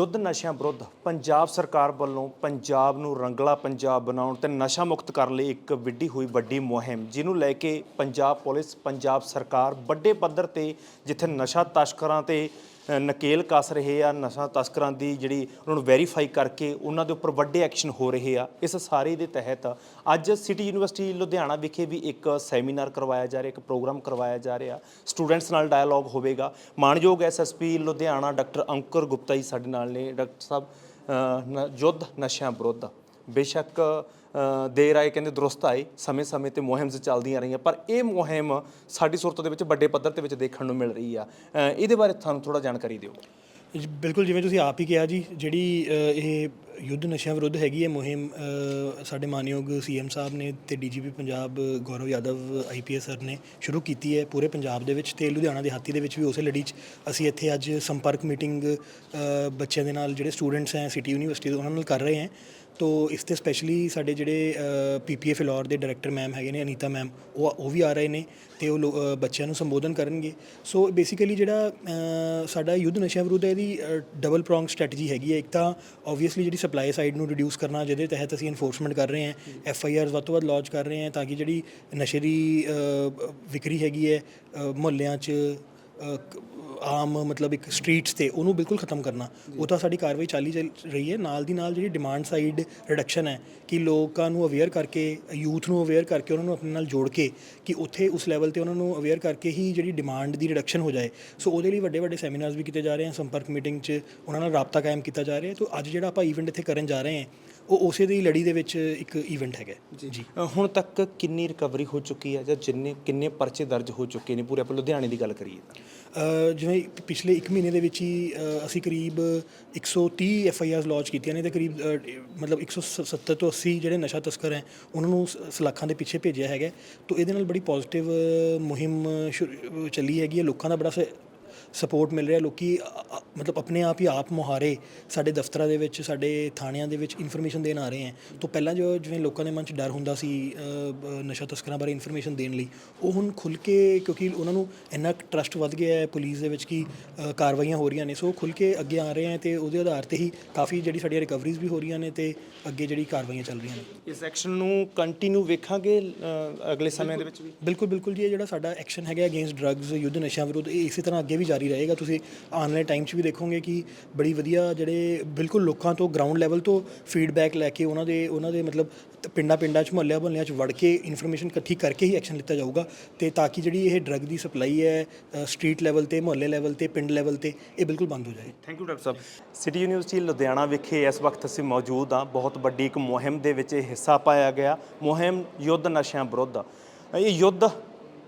ਯੁੱਧ ਨਸ਼ਿਆਂ ਵਿਰੁੱਧ ਪੰਜਾਬ ਸਰਕਾਰ ਵੱਲੋਂ ਪੰਜਾਬ ਨੂੰ ਰੰਗਲਾ ਪੰਜਾਬ ਬਣਾਉਣ ਤੇ ਨਸ਼ਾ ਮੁਕਤ ਕਰਨ ਲਈ ਇੱਕ ਵਿੱਢੀ ਹੋਈ ਵੱਡੀ ਮੁਹਿੰਮ, ਜਿਹਨੂੰ ਲੈ ਕੇ ਪੰਜਾਬ ਪੁਲਿਸ, ਪੰਜਾਬ ਸਰਕਾਰ ਵੱਡੇ ਪੱਧਰ ਤੇ ਜਿੱਥੇ ਨਸ਼ਾ ਤਸਕਰਾਂ ਤੇ ਨਕੇਲ ਕੱਸ ਰਹੇ ਆ, ਨਸ਼ਾ ਤਸਕਰਾਂ ਦੀ ਜਿਹੜੀ ਉਹਨਾਂ ਨੂੰ ਵੈਰੀਫਾਈ ਕਰਕੇ ਉਹਨਾਂ ਦੇ ਉੱਪਰ ਵੱਡੇ ਐਕਸ਼ਨ ਹੋ ਰਹੇ ਆ। ਇਸ ਸਾਰੇ ਦੇ ਤਹਿਤ ਅੱਜ ਸਿਟੀ ਯੂਨੀਵਰਸਿਟੀ ਲੁਧਿਆਣਾ ਵਿਖੇ ਵੀ ਇੱਕ ਸੈਮੀਨਾਰ ਕਰਵਾਇਆ ਜਾ ਰਿਹਾ, ਇੱਕ ਪ੍ਰੋਗਰਾਮ ਕਰਵਾਇਆ ਜਾ ਰਿਹਾ। ਸਟੂਡੈਂਟਸ ਨਾਲ ਡਾਇਲੋਗ ਹੋਵੇਗਾ। ਮਾਨਯੋਗ ਐਸਐਸਪੀ ਲੁਧਿਆਣਾ ਡਾਕਟਰ ਅੰਕੁਰ ਗੁਪਤਾ ਜੀ ਸਾਡੇ ਨਾਲ ਨੇ। ਡਾਕਟਰ ਸਾਹਿਬ ਨ- ਯੁੱਧ ਨਸ਼ਿਆਂ ਵਿਰੁੱਧ। ਬੇਸ਼ੱਕ ਦੇਰ ਆਏ ਕਹਿੰਦੇ ਦਰੁਸਤ ਆਏ, ਸਮੇਂ-ਸਮੇਂ ਤੇ ਮੁਹਿੰਮ ਚੱਲਦੀਆਂ ਰਹੀਆਂ। ਪਰ ਇਹ ਮੁਹਿੰਮ ਸਾਡੀ ਸੂਰਤ ਦੇ ਵਿੱਚ ਵੱਡੇ ਪੱਧਰ ਤੇ ਵਿੱਚ ਦੇਖਣ ਨੂੰ ਮਿਲ ਰਹੀ ਆ। ਇਹਦੇ ਬਾਰੇ ਤੁਹਾਨੂੰ ਥੋੜਾ ਜਾਣਕਾਰੀ ਦਿਓ। ਬਿਲਕੁਲ ਜਿਵੇਂ ਤੁਸੀਂ ਆਪ ਹੀ ਕਿਹਾ ਜੀ, ਜਿਹੜੀ ਇਹ ਯੁੱਧ ਨਸ਼ਿਆਂ ਵਿਰੁੱਧ ਹੈਗੀ ਹੈ ਮੁਹਿੰਮ ਸਾਡੇ ਮਾਨਯੋਗ ਸੀਐਮ ਸਾਹਿਬ ਨੇ ਤੇ DGP Punjab Gaurav Yadav IPS sir ਨੇ ਸ਼ੁਰੂ ਕੀਤੀ ਹੈ ਪੂਰੇ ਪੰਜਾਬ ਦੇ ਵਿੱਚ। ਤੇ ਲੁਧਿਆਣਾ ਦੇ ਹਾਤੀ ਦੇ ਵਿੱਚ ਵੀ ਉਸੇ ਲੜੀ 'ਚ ਅਸੀਂ ਇੱਥੇ ਅੱਜ ਸੰਪਰਕ ਮੀਟਿੰਗ ਬੱਚਿਆਂ ਦੇ ਨਾਲ ਜਿਹੜੇ ਸਟੂਡੈਂਟਸ ਹੈ, ਸਿਟੀ ਯੂਨੀਵਰਸਿਟੀ ਦੇ, ਉਹਨਾਂ ਨਾਲ ਕਰ ਰਹੇ ਹਾਂ। ਤੋ ਇਸ ਤੇ ਸਪੈਸ਼ਲੀ ਸਾਡੇ ਜਿਹੜੇ ਪੀਪੀਏ ਫਿਲੌਰ ਦੇ ਡਾਇਰੈਕਟਰ ਮੈਮ ਹੈਗੇ ਨੇ ਅਨੀਤਾ ਮੈਮ ਉਹ ਉਹ ਵੀ ਆ ਰਹੇ ਨੇ ਤੇ ਉਹ ਲੋ- ਅ, ਬੱਚਿਆਂ ਨੂੰ ਸੰਬੋਧਨ ਕਰਨਗੇ। ਸੋ ਬੇਸਿਕਲੀ ਜਿਹੜਾ ਅ, ਸਾਡਾ ਯੁੱਧ ਨਸ਼ਿਆਂ ਵਿਰੁੱਧ ਹੈ ਇਹਦੀ ਡਬਲ ਪ੍ਰੋਂਗ ਸਟ੍ਰੈਟਜੀ ਹੈਗੀ ਹੈ। ਇੱਕ ਤਾਂ ਆਬਵੀਅਸਲੀ ਜਿਹੜੀ ਸਪਲਾਈ ਸਾਈਡ ਨੂੰ ਰਿਡਿਊਸ ਕਰਨਾ ਜਿਹਦੇ ਤਹਿਤ ਅਸੀਂ ਐਨਫੋਰਸਮੈਂਟ ਕਰ ਰਹੇ ਹਾਂ ਐਫ ਆਈ ਆਰਸ ਵੱਧ ਤੋਂ ਵੱਧ ਲਾਂਚ ਕਰ ਰਹੇ ਹਾਂ ਤਾਂ ਕਿ ਜਿਹੜੀ ਨਸ਼ੇ ਦੀ ਅ, ਵਿਕਰੀ ਹੈਗੀ ਹੈ ਮੁਹੱਲਿਆਂ 'ਚ ਆਮ ਮਤਲਬ ਇੱਕ ਸਟਰੀਟਸ ਤੇ ਉਹਨੂੰ ਬਿਲਕੁਲ ਖਤਮ ਕਰਨਾ। ਉਹ ਤਾਂ ਸਾਡੀ ਕਾਰਵਾਈ ਚਾਲੀ ਚੱਲ ਰਹੀ ਹੈ। ਨਾਲ ਦੀ ਨਾਲ ਜਿਹੜੀ ਡਿਮਾਂਡ ਸਾਈਡ ਰਿਡਕਸ਼ਨ ਹੈ ਕਿ ਲੋਕਾਂ ਨੂੰ ਅਵੇਅਰ ਕਰਕੇ ਯੂਥ ਨੂੰ ਅਵੇਅਰ ਕਰਕੇ ਉਹਨਾਂ ਨੂੰ ਆਪਣੇ ਨਾਲ ਜੋੜ ਕੇ ਕਿ ਉੱਥੇ ਉਸ ਲੈਵਲ ਤੇ ਉਹਨਾਂ ਨੂੰ ਅਵੇਅਰ ਕਰਕੇ ਹੀ ਜਿਹੜੀ ਡਿਮਾਂਡ ਦੀ ਰਿਡਕਸ਼ਨ ਹੋ ਜਾਏ। ਸੋ ਉਹਦੇ ਲਈ ਵੱਡੇ ਵੱਡੇ ਸੈਮੀਨਾਰਸ ਵੀ ਕੀਤੇ ਜਾ ਰਹੇ ਹਨ ਸੰਪਰਕ ਮੀਟਿੰਗ 'ਚ ਉਹਨਾਂ ਨਾਲ ਰਾਬਤਾ ਕਾਇਮ ਕੀਤਾ ਜਾ ਰਿਹਾ ਹੈ। ਤੋਂ ਅੱਜ ਜਿਹੜਾ ਆਪਾਂ ਇਵੈਂਟ ਇੱਥੇ ਕਰਨ ਜਾ ਰਹੇ ਹਾਂ ਉਹ ਉਸੇ ਦੀ ਲੜੀ ਦੇ ਵਿੱਚ ਇੱਕ ਇਵੈਂਟ ਹੈਗਾ ਜੀ। ਹੁਣ ਤੱਕ ਕਿੰਨੀ ਰਿਕਵਰੀ ਹੋ ਚੁੱਕੀ ਹੈ ਜਾਂ ਜਿੰਨੇ ਕਿੰਨੇ ਪਰਚੇ ਦਰਜ ਹੋ ਚੁੱਕੇ ਨੇ? ਪੂਰੇ ਆਪਾਂ ਲੁਧਿਆਣੇ ਦੀ ਗੱਲ ਕਰੀਏ ਤਾਂ। ਜਿਵੇਂ ਪਿਛਲੇ 1 ਮਹੀਨੇ ਦੇ ਵਿੱਚ ਹੀ ਅਸੀਂ ਕਰੀਬ 130 ਐਫ ਆਈ ਆਰਸ ਲਾਂਚ ਕੀਤੀਆਂ ਨੇ ਤੇ ਕਰੀਬ ਅ, ਮਤਲਬ 170 ਤੋਂ 80 ਜਿਹੜੇ ਨਸ਼ਾ ਤਸਕਰ ਹੈ ਉਹਨਾਂ ਨੂੰ ਸਲਾਖਾਂ ਦੇ ਪਿੱਛੇ ਭੇਜਿਆ ਹੈਗਾ ਤੋਂ ਇਹਦੇ ਨਾਲ ਬੜੀ ਪੋਜ਼ਿਟਿਵ ਮੁਹਿੰਮ ਸ਼ੁਰੂ- ਚੱਲੀ ਹੈਗੀ ਹੈ। ਲੋਕਾਂ ਦਾ ਬੜਾ ਸ- ਸਪੋਰਟ ਮਿਲ ਰਿਹਾ ਲੋਕੀ ਮਤਲਬ ਆਪਣੇ ਆਪ ਹੀ ਆਪ ਮੁਹਾਰੇ ਸਾਡੇ ਦਫ਼ਤਰਾਂ ਦੇ ਵਿੱਚ ਸਾਡੇ ਥਾਣਿਆਂ ਦੇ ਵਿੱਚ ਇਨਫੋਰਮੇਸ਼ਨ ਦੇਣ ਆ ਰਹੇ ਹੈ। ਤੋਂ ਪਹਿਲਾਂ ਜੋ ਜਿਵੇਂ ਲੋਕਾਂ ਦੇ ਮਨ 'ਚ ਡਰ ਹੁੰਦਾ ਸੀ ਨਸ਼ਾ ਤਸਕਰਾਂ ਬਾਰੇ ਇਨਫੋਰਮੇਸ਼ਨ ਦੇਣ ਲਈ ਉਹ ਹੁਣ ਖੁੱਲ ਕੇ ਕਿਉਂਕਿ ਉਹਨਾਂ ਨੂੰ ਇੰਨਾ ਟਰਸਟ ਵੱਧ ਗਿਆ ਹੈ ਪੁਲਿਸ ਦੇ ਵਿੱਚ ਕਿ ਕਾਰਵਾਈਆਂ ਹੋ ਰਹੀਆਂ ਨੇ। ਸੋ ਖੁੱਲ ਕੇ ਅੱਗੇ ਆ ਰਹੇ ਹੈ ਤੇ ਉਹਦੇ ਆਧਾਰ ਤੇ ਹੀ ਕਾਫੀ ਜਿਹੜੀ ਸਾਡੀਆਂ ਰਿਕਵਰੀਜ਼ ਵੀ ਹੋ ਰਹੀਆਂ ਨੇ ਤੇ ਅੱਗੇ ਜਿਹੜੀ ਕਾਰਵਾਈਆਂ ਚੱਲ ਰਹੀਆਂ ਨੇ। ਇਸ ਐਕਸ਼ਨ ਨੂੰ ਕੰਟੀਨਿਊ ਵੇਖਾਂਗੇ ਅਗਲੇ ਸਮੇਂ ਦੇ ਵਿੱਚ ਵੀ? ਬਿਲਕੁਲ ਬਿਲਕੁਲ ਜੀ ਇਹ ਜਿਹੜਾ ਸਾਡਾ ਐਕਸ਼ਨ ਹੈਗਾ ਅਗੇਂਸਟ ਡਰੱਗਸ ਯੁੱਧ ਨਸ਼ਿਆਂ ਵਿਰੁੱਧ ਇਹ ਇਸੇ ਤਰ੍ਹਾਂ ਅੱਗੇ ਵੀ ਜਾਰੀ ਰਹੇਗਾ। ਤੁਸੀਂ ਆਉਣ ਵਾਲੇ ਟਾਈਮ 'ਚ ਵੀ ਦੇਖੋਗੇ ਕਿ ਬੜੀ ਵਧੀਆ ਜਿਹੜੇ ਬਿਲਕੁਲ ਲੋਕਾਂ ਤੋਂ ਗਰਾਊਂਡ ਲੈਵਲ ਤੋਂ ਫੀਡਬੈਕ ਲੈ ਕੇ ਉਹਨਾਂ ਦੇ ਉਹਨਾਂ ਦੇ ਮਤਲਬ ਪਿੰਡਾਂ ਪਿੰਡਾਂ 'ਚ, ਮੁਹੱਲਿਆਂ ਮੁਹੱਲਿਆਂ 'ਚ ਵੜ ਕੇ ਇਨਫੋਰਮੇਸ਼ਨ ਇਕੱਠੀ ਕਰਕੇ ਹੀ ਐਕਸ਼ਨ ਲਿੱਤਾ ਜਾਊਗਾ। ਤੇ ਤਾਂ ਕਿ ਜਿਹੜੀ ਇਹ ਡਰੱਗ ਦੀ ਸਪਲਾਈ ਹੈ ਸਟਰੀਟ ਲੈਵਲ ਤੇ, ਮੁਹੱਲੇ ਲੈਵਲ ਤੇ, ਪਿੰਡ ਲੈਵਲ ਤੇ, ਇਹ ਬਿਲਕੁਲ ਬੰਦ ਹੋ ਜਾਏ। Thank you doctor sahib. City University Ludhiana ਵਿਖੇ ਇਸ ਵਕਤ ਅਸੀਂ ਮੌਜੂਦ ਹਾਂ। ਬਹੁਤ ਵੱਡੀ ਇੱਕ ਮੁਹਿੰਮ ਦੇ ਵਿੱਚ ਇਹ ਹਿੱਸਾ ਪਾਇਆ ਗਿਆ। ਮੁਹਿੰਮ ਯੁੱਧ ਨਸ਼ਿਆਂ ਵਿਰੁੱਧ। ਇਹ ਯੁੱਧ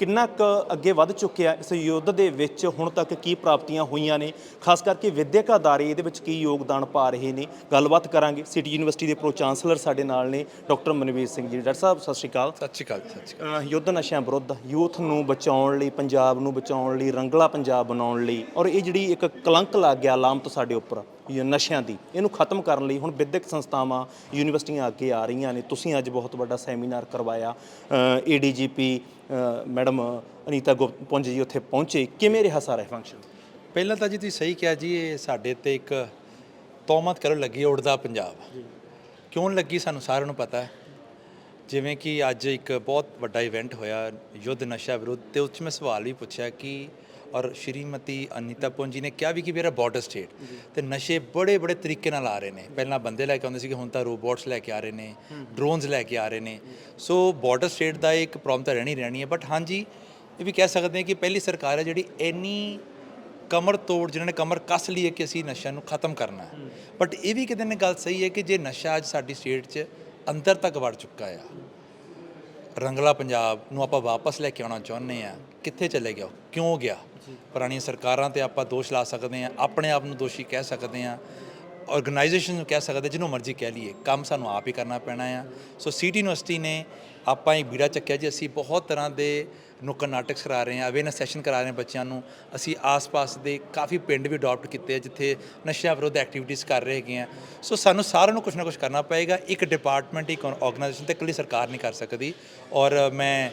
ਕਿੰਨਾ ਕੁ ਅੱਗੇ ਵੱਧ ਚੁੱਕਿਆ ਇਸ ਯੁੱਧ ਦੇ ਵਿੱਚ? ਹੁਣ ਤੱਕ ਕੀ ਪ੍ਰਾਪਤੀਆਂ ਹੋਈਆਂ ਨੇ? ਖਾਸ ਕਰਕੇ ਵਿਦਿਅਕ ਅਦਾਰੇ ਇਹਦੇ ਵਿੱਚ ਕੀ ਯੋਗਦਾਨ ਪਾ ਰਹੇ ਨੇ? ਗੱਲਬਾਤ ਕਰਾਂਗੇ। ਸਿਟੀ ਯੂਨੀਵਰਸਿਟੀ ਦੇ ਪ੍ਰੋ ਚਾਂਸਲਰ ਸਾਡੇ ਨਾਲ ਨੇ ਡਾਕਟਰ ਮਨਵੀਰ ਸਿੰਘ ਜੀ। ਡਾਕਟਰ ਸਾਹਿਬ ਸਤਿ ਸ਼੍ਰੀ ਅਕਾਲ। ਸਤਿ ਸ਼੍ਰੀ ਅਕਾਲ ਸਤਿ ਸ਼੍ਰੀ ਅਕਾਲ। ਯੁੱਧ ਨਸ਼ਿਆਂ ਵਿਰੁੱਧ ਯੂਥ ਨੂੰ ਬਚਾਉਣ ਲਈ ਪੰਜਾਬ ਨੂੰ ਬਚਾਉਣ ਲਈ ਰੰਗਲਾ ਪੰਜਾਬ ਬਣਾਉਣ ਲਈ ਔਰ ਇਹ ਜਿਹੜੀ ਇੱਕ ਕਲੰਕ ਲੱਗ ਗਿਆ ਲਾਮਤ ਸਾਡੇ ਉੱਪਰ। ਨਸ਼ਿਆਂ ਦੀ। ਇਹਨੂੰ ਖਤਮ ਕਰਨ ਲਈ ਹੁਣ ਵਿਦਿਅਕ ਸੰਸਥਾਵਾਂ ਯੂਨੀਵਰਸਿਟੀਆਂ ਅੱਗੇ ਆ ਰਹੀਆਂ ਨੇ। ਤੁਸੀਂ ਅੱਜ ਬਹੁਤ ਵੱਡਾ ਸੈਮੀਨਾਰ ਕਰਵਾਇਆ। ਏਡੀਜੀਪੀ ਮੈਡਮ ਅਨੀਤਾ ਗੁਪਤ ਪੁੰਜ ਜੀ ਉੱਥੇ ਪਹੁੰਚੇ। ਕਿਵੇਂ ਰਿਹਾ ਸਾਰਾ ਫੰਕਸ਼ਨ ਪਹਿਲਾਂ ਤਾਂ ਜੀ ਤੁਸੀਂ ਸਹੀ ਕਿਹਾ ਜੀ ਇਹ ਸਾਡੇ ਤੇ ਇੱਕ ਤੌਮਤ ਕਰੋ ਲੱਗੀ ਉੜਦਾ ਪੰਜਾਬ। ਕਿਉਂ ਲੱਗੀ ਸਾਨੂੰ ਸਾਰਿਆਂ ਨੂੰ ਪਤਾ? ਹੈ ਜਿਵੇਂ ਕਿ ਅੱਜ ਇੱਕ ਬਹੁਤ ਵੱਡਾ ਇਵੈਂਟ ਹੋਇਆ ਯੁੱਧ ਨਸ਼ਾ ਵਿਰੁੱਧ। ਤੇ ਉਸ ਮੈਂ ਸਵਾਲ ਵੀ ਪੁੱਛਿਆ ਕਿ ਔਰ ਸ਼੍ਰੀਮਤੀ ਅਨੀਤਾ ਪੁੰਜੀ ਨੇ ਕਿਹਾ ਵੀ ਕਿ ਮੇਰਾ ਬਾਰਡਰ ਸਟੇਟ ਤੇ ਨਸ਼ੇ ਬੜੇ ਬੜੇ ਤਰੀਕੇ ਨਾਲ ਆ ਰਹੇ ਨੇ। ਪਹਿਲਾਂ ਬੰਦੇ ਲੈ ਕੇ ਆਉਂਦੇ ਸੀ ਹੁਣ ਤਾਂ ਰੋਬੋਟਸ ਲੈ ਕੇ ਆ ਰਹੇ ਨੇ ਡਰੋਨਸ ਲੈ ਕੇ ਆ ਰਹੇ ਨੇ। ਸੋ ਬਾਰਡਰ ਸਟੇਟ ਦਾ ਇੱਕ ਪ੍ਰੋਬਲਮ ਤਾਂ ਰਹਿਣੀ ਰਹਿਣੀ ਹੈ ਬਟ ਹਾਂਜੀ ਇਹ ਵੀ ਕਹਿ ਸਕਦੇ ਹਾਂ ਕਿ ਪਹਿਲੀ ਸਰਕਾਰ ਹੈ ਜਿਹੜੀ ਇੰਨੀ ਕਮਰ ਤੋੜ ਜਿਨ੍ਹਾਂ ਨੇ ਕਮਰ ਕੱਸ ਲਈ ਹੈ ਕਿ ਅਸੀਂ ਨਸ਼ਿਆਂ ਨੂੰ ਖਤਮ ਕਰਨਾ ਹੈ। ਬਟ ਇਹ ਵੀ ਕਿਤੇ ਨੇ ਗੱਲ ਸਹੀ ਹੈ ਕਿ ਜੇ ਨਸ਼ਾ ਅੱਜ ਸਾਡੀ ਸਟੇਟ 'ਚ ਅੰਦਰ ਤੱਕ ਵੜ ਚੁੱਕਾ ਆ ਰੰਗਲਾ ਪੰਜਾਬ ਨੂੰ ਆਪਾਂ ਵਾਪਸ ਲੈ ਕੇ ਆਉਣਾ ਚਾਹੁੰਦੇ ਆ ਕਿੱਥੇ ਚਲੇ ਗਿਆ? ਕਿਉਂ ਗਿਆ ਪੁਰਾਣੀਆਂ ਸਰਕਾਰਾਂ ਤੇ ਆਪਾਂ ਦੋਸ਼ ਲਾ ਸਕਦੇ ਆ ਆਪਣੇ ਆਪ ਨੂੰ ਦੋਸ਼ੀ ਕਹਿ ਸਕਦੇ ਆ ਆਰਗੇਨਾਈਜੇਸ਼ਨ ਨੂੰ ਕਹਿ ਸਕਦੇ, ਜਿਹਨੂੰ ਮਰਜ਼ੀ ਕਹਿ ਲਈਏ, ਕੰਮ ਸਾਨੂੰ ਆਪ ਹੀ ਕਰਨਾ ਪੈਣਾ ਆ। ਸੋ ਸਿਟੀ ਯੂਨੀਵਰਸਿਟੀ ਨੇ ਆਪਾਂ ਇਹ ਬੀੜਾ ਚੱਕਿਆ ਜੀ, ਅਸੀਂ ਬਹੁਤ ਤਰ੍ਹਾਂ ਦੇ ਨੁੱਕੜ ਨਾਟਕ ਕਰਾ ਰਹੇ ਹਾਂ ਅਵੇਅਰਨੈਸ ਸੈਸ਼ਨ ਕਰਾ ਰਹੇ ਹਾਂ ਬੱਚਿਆਂ ਨੂੰ। ਅਸੀਂ ਆਸ-ਪਾਸ ਦੇ ਕਾਫੀ ਪਿੰਡ ਵੀ ਅਡਾਪਟ ਕੀਤੇ ਆ, ਜਿੱਥੇ ਨਸ਼ਿਆਂ ਵਿਰੁੱਧ ਐਕਟੀਵਿਟੀਜ਼ ਕਰ ਰਹੇ ਹੈਗੇ ਆ। ਸੋ ਸਾਨੂੰ ਸਾਰਿਆਂ ਨੂੰ ਕੁਝ ਨਾ ਕੁਝ ਕਰਨਾ ਪਏਗਾ, ਇੱਕ ਡਿਪਾਰਟਮੈਂਟ ਇੱਕ ਆਰਗੇਨਾਈਜੇਸ਼ਨ ਤੇ ਇਕੱਲੀ ਸਰਕਾਰ ਨਹੀਂ ਕਰ ਸਕਦੀ। ਔਰ ਮੈਂ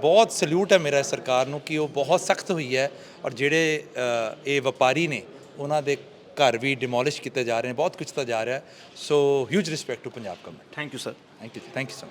ਬਹੁਤ ਸਲੂਟ ਹੈ ਮੇਰਾ ਸਰਕਾਰ ਨੂੰ ਕਿ ਉਹ ਬਹੁਤ ਸਖਤ ਹੋਈ ਹੈ, ਔਰ ਜਿਹੜੇ ਇਹ ਵਪਾਰੀ ਨੇ, ਉਹਨਾਂ ਦੇ ਘਰ ਵੀ ਡਿਮੋਲਿਸ਼ ਕੀਤੇ ਜਾ ਰਹੇ ਨੇ ਬਹੁਤ ਕੁਝ ਤਾਂ ਜਾ ਰਿਹਾ so huge respect to Punjab government thank you sir thank you thank you so